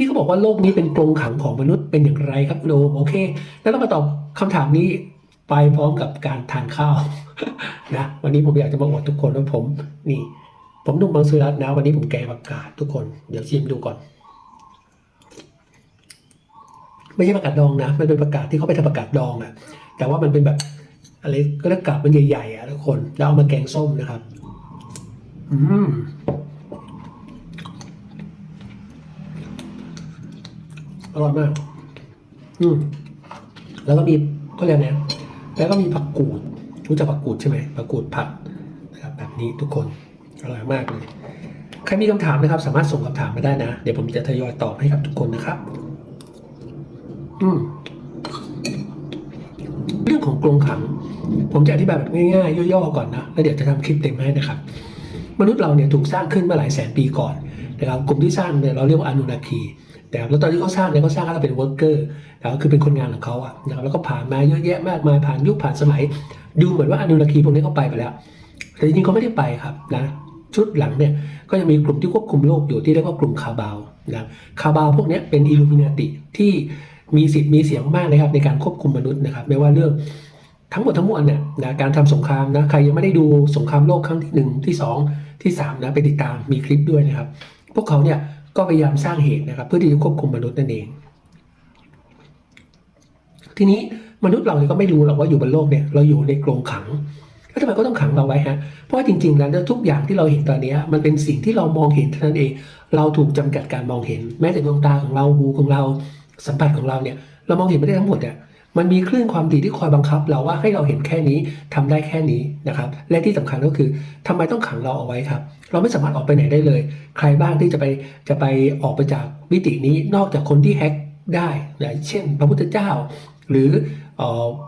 ที่เขาบอกว่าโลกนี้เป็นกรงขังของมนุษย์เป็นอย่างไรครับโอมโอเค แล้วเรามาตอบคำถามนี้ไปพร้อมกับการทานข้าวนะวันนี้ผมอยากจะมาอวดทุกคนว่าผมนี่ ผมนุ่มบางสุรัตน์นะวันนี้ผมแกงผักกาดทุกคน เดี๋ยวชิมดูก่อน ไม่ใช่ผักกาดดองนะมันเป็นผักกาดที่เขาไปทำผักกาดดองอะแต่ว่ามันเป็นแบบอะไรก็เรียกกาดมันใหญ่ๆอะทุกคน แล้วเอามาแกงส้มนะครับ อืม อร่อยมาก อืม แล้วก็มีก็เรียกนะแล้วก็มีผักกูด รู้จักผักกูดใช่ไหมผักกูดผัดนะครับแบบนี้ทุกคนอร่อยมากเลย ใครมีคำถามนะครับ สามารถส่งคำถามมาได้นะ เดี๋ยวผมจะทยอยตอบให้กับทุกคนนะครับ อืม เรื่องของกรงขัง ผมจะอธิบายแบบง่ายๆย่อๆก่อนนะ แล้วเดี๋ยวจะทำคลิปเต็มให้นะครับ มนุษย์เราเนี่ยถูกสร้างขึ้นมาหลายแสนปีก่อน นะครับกลุ่มที่สร้างเนี่ยเราเรียกว่าอนุนาคีนะครับแล้วตอนที่เขาสร้างเนี่ยเขาสร้างให้เราเป็นเวิร์กเกอร์นะครับคือเป็นคนงานของเขาอะนะครับแล้วก็ผ่านมาเยอะแยะมากมายผ่านยุคผ่านสมัย ดูเหมือนว่าอนุนาคีพวกนี้เขาไปไปแล้ว แต่จริงๆเขาไม่ได้ไปครับนะชุดหลังเนี่ยก็ยังมีกลุ่มที่ควบคุมโลกอยู่ที่เรียกว่ากลุ่มคาบาวนะคาบาวพวกนี้เป็นอิลูมินาติที่มีสิทธิ์มีเสียงมากนะครับในการควบคุมมนุษย์นะครับไม่ว่าเรื่องทั้งหมดทั้งมวลเนี่ยนะการทำสงครามนะใครยังไม่ได้ดูสงครามโลกครั้งที่หนึ่งที่สองที่สามนะไปติดตามมีคลิปด้วยนะครับ พวกเขาเนี่ยก็พยายามสร้างเหตุนะครับ เพื่อที่จะควบคุมมนุษย์นั่นเอง ทีนี้มนุษย์เราเนี่ยก็ไม่รู้หรอกว่าอยู่บนโลกเนี่ยเราอยู่ในกรงขังแล้วทำไมก็ต้องขังเราไว้ฮะ เพราะจริง ๆ แล้วเนี่ยทุกอย่างที่เราเห็นตอนนี้มันเป็นสิ่งที่เรามองเห็นเท่านั้นเอง เราถูกจำกัดการมองเห็น แม้แต่ดวงตาของเราหูของเราสัมผัสของเราเนี่ย เรามองเห็นไม่ได้ทั้งหมดอะ มันมีคลื่นความถี่ที่คอยบังคับ เราว่าให้เราเห็นแค่นี้ทำได้แค่นี้นะครับ และที่สำคัญก็คือทำไมต้องขังเราเอาไว้ครับ เราไม่สามารถออกไปไหนได้เลย ใครบ้างที่จะไปจะไปออกไปจากมิตินี้นอกจากคนที่แฮ็กได้นะเช่น พระพุทธเจ้า หรืออ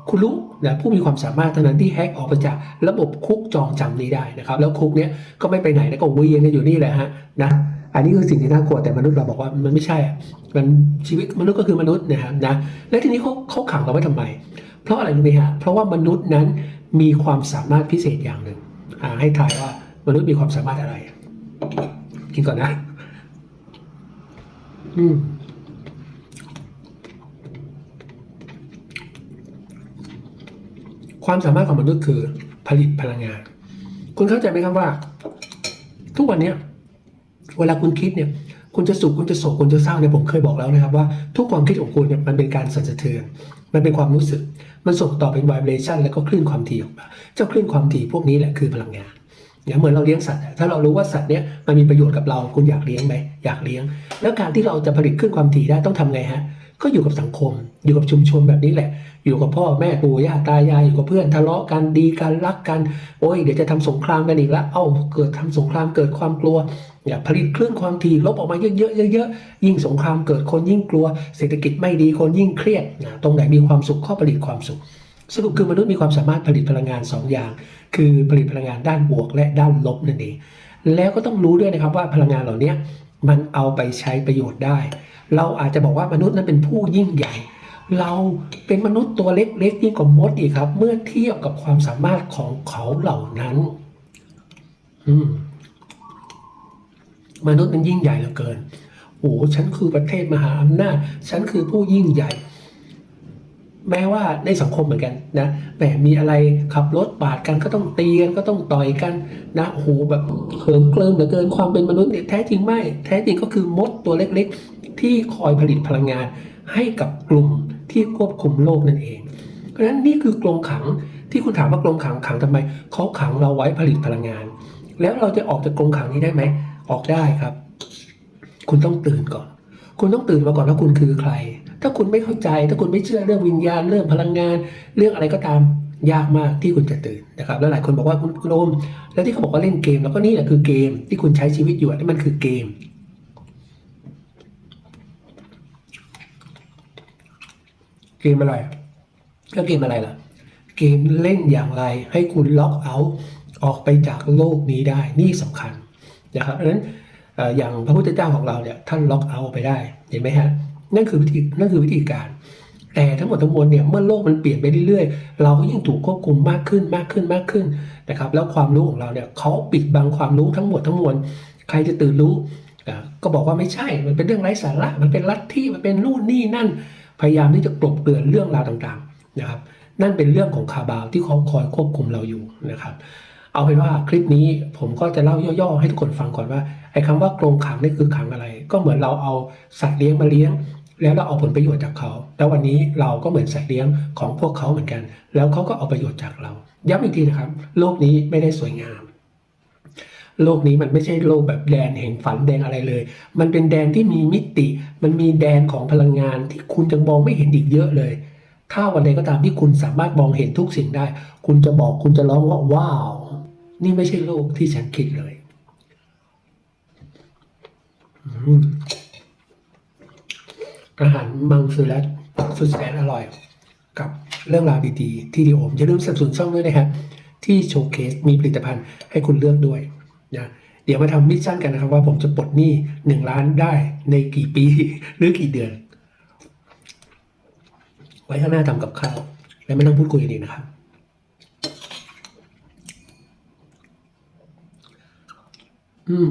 คุณลุนะผู้มีความสามารถเท่านั้นที่แฮกออกไปจากระบบคุกจองจำนี้ได้นะครับ แล้วคุกเนี้ยก็ไม่ไปไหนแล้วก็เวียนกันอยู่นี่แหละฮะนะ อันนี้คือสิ่งที่น่ากลัวแต่มนุษย์เราบอกว่ามันไม่ใช่ มันชีวิตมนุษย์ก็คือมนุษย์นะครับนะ และทีนี้เขาเขาขังเราไว้ทำไม เพราะอะไรรู้ไหมฮะ เพราะว่ามนุษย์นั้นมีความสามารถพิเศษอย่างหนึ่งอ่าให้ทายว่ามนุษย์มีความสามารถอะไร กินก่อนนะ อืมความสามารถของมนุษย์คือผลิตพลังงาน คุณเข้าใจไหมครับว่า ทุกวันเนี้ เวลาคุณคิดเนี่ยคุณจะสุขคุณจะโศกคุณจะเศร้าเนี่ยผมเคยบอกแล้วนะครับว่าทุกความคิดของคุณเนี่ยมันเป็นการสั่นสะเทือน มันเป็นความรู้สึก มันส่งต่อเป็นไวเบรชันแล้วก็คลื่นความถี่ออกมาเจ้าคลื่นความถี่พวกนี้แหละคือพลังงานอย่างเหมือนเราเลี้ยงสัตว์ถ้าเรารู้ว่าสัตว์เนี้ยมันมีประโยชน์กับเราคุณอยากเลี้ยงไหมอยากเลี้ยง แล้วการที่เราจะผลิตคลื่นความถี่ได้ต้องทำไงฮะ ก็อยู่กับสังคม อยู่กับชุมชนแบบนี้แหละ อยู่กับพ่อแม่ปู่ย่าตายายอยู่กับเพื่อนทะเลาะกันดีกันรักกัน โอ้ยเดี๋ยวจะทำสงครามกันอีกแล้วเอ้าเกิดทำสงครามเกิดความกลัวอย่าผลิตคลื่นความถี่ลบออกมาเยอะๆเยอะๆยิ่งสงครามเกิดคนยิ่งกลัว เศรษฐกิจไม่ดีคนยิ่งเครียดนะตรงไหนมีความสุขข้อผลิตความสุข สรุปคือมนุษย์มีความสามารถผลิตพลังงานสองอย่าง คือผลิตพลังงานด้านบวกและด้านลบนั่นเองแล้วก็ต้องรู้ด้วยนะครับว่าพลังงานเหล่านี้ มันเอาไปใช้ประโยชน์ได้ เราอาจจะบอกว่ามนุษย์นั้นเป็นผู้ยิ่งใหญ่ เราเป็นมนุษย์ตัวเล็กๆยิ่งกว่ามดอีกครับ เมื่อเทียบกับความสามารถของเขาเหล่านั้น อืมมนุษย์มันยิ่งใหญ่เหลือเกินโอ้ฉันคือประเทศมหาอำนาจ ฉันคือผู้ยิ่งใหญ่ แม้ว่าในสังคมเหมือนกันนะแหมมีอะไรขับรถปาดกันก็ต้องตีกันก็ต้องต่อยกันนะโหแบบเหิมเกลิมเหลือเกินความเป็นมนุษย์เนี่ยแท้จริงไม่ แท้จริงก็คือมดตัวเล็กๆ ที่คอยผลิตพลังงานให้กับกลุ่มที่ควบคุมโลกนั่นเอง เพราะฉะนั้นนี่คือกรงขังที่คุณถามว่ากรงขังขังทำไมเขาขังเราไว้ผลิตพลังงาน แล้วเราจะออกจากกรงขังนี้ได้ไหมออกได้ครับ คุณต้องตื่นก่อน คุณต้องตื่นมาก่อนว่าคุณคือใคร ถ้าคุณไม่เข้าใจ ถ้าคุณไม่เชื่อเรื่องวิญญาณเรื่องพลังงาน เรื่องอะไรก็ตามยากมากที่คุณจะตื่นนะครับ แล้วหลายคนบอกว่าคุณคุณโอมแล้วที่เขาบอกว่าเล่นเกม แล้วก็นี่แหละคือเกมที่คุณใช้ชีวิตอยู่นี่มันคือเกม เกมอะไรแล้วเกมอะไรล่ะ เกมเล่นอย่างไร ให้คุณล็อกเอาท์ออกไปจากโลกนี้ได้นี่สำคัญนะครับเพราะฉะนั้นเอ่ออย่างพระพุทธเจ้าของเราเนี่ยท่านล็อกเอาท์ไปได้เห็นไหมฮะ นั่นคือวิธีนั่นคือวิธีการ แต่ทั้งหมดทั้งมวลเนี่ยเมื่อโลกมันเปลี่ยนไปเรื่อยๆ เราก็ยิ่งถูกควบคุมมากขึ้นมากขึ้นมากขึ้นนะครับแล้วความรู้ของเราเนี่ยเขาปิดบังความรู้ทั้งหมดทั้งมวลใครจะตื่นรู้ก็บอกว่าไม่ใช่ มันเป็นเรื่องไร้สาระ มันเป็นลัทธิมันเป็นนู่นนี่นั่น พยายามที่จะกลบเกลื่อนเรื่องราวต่างๆนะครับ นั่นเป็นเรื่องของคาบาวที่เขาคอยควบคุมเราอยู่นะครับ เอาเป็นว่าคลิปนี้ผมก็จะเล่าย่อๆให้ทุกคนฟังก่อนว่าไอ้คำว่ากรงขังนี่คือขังอะไร ก็เหมือนเราเอาสัตว์เลี้ยงมาเลี้ยง แล้วเราเอาผลประโยชน์จากเขา แล้ววันนี้เราก็เหมือนสัตว์เลี้ยงของพวกเขาเหมือนกัน แล้วเขาก็เอาประโยชน์จากเรา ย้ำอีกทีนะครับ โลกนี้ไม่ได้สวยงาม โลกนี้มันไม่ใช่โลกแบบแดนแห่งฝันแดนอะไรเลย มันเป็นแดนที่มีมิติ มันมีแดนของพลังงานที่คุณยังมองไม่เห็นอีกเยอะเลย ถ้าวันใดก็ตามที่คุณสามารถมองเห็นทุกสิ่งได้ คุณจะบอกคุณจะร้องว่าว้าว นี่ไม่ใช่โลกที่ฉันคิดเลยอื อาหารมังสวิรัตสุดแสนอร่อย กับเรื่องราวดีๆ ที่ดีโอมอย่าลืมสนับสนุนช่องด้วยนะครับที่โชว์เคสมีผลิตภัณฑ์ให้คุณเลือกด้วยนะเดี๋ยวมาทำมิชชั่นกันนะครับ ว่าผมจะปลดหนี้หนึ่งล้านได้ในกี่ปีหรือกี่เดือน ไว้ข้างหน้าทำกับข้าวและไม่ต้องพูดคุยกันอีกนะครับอืม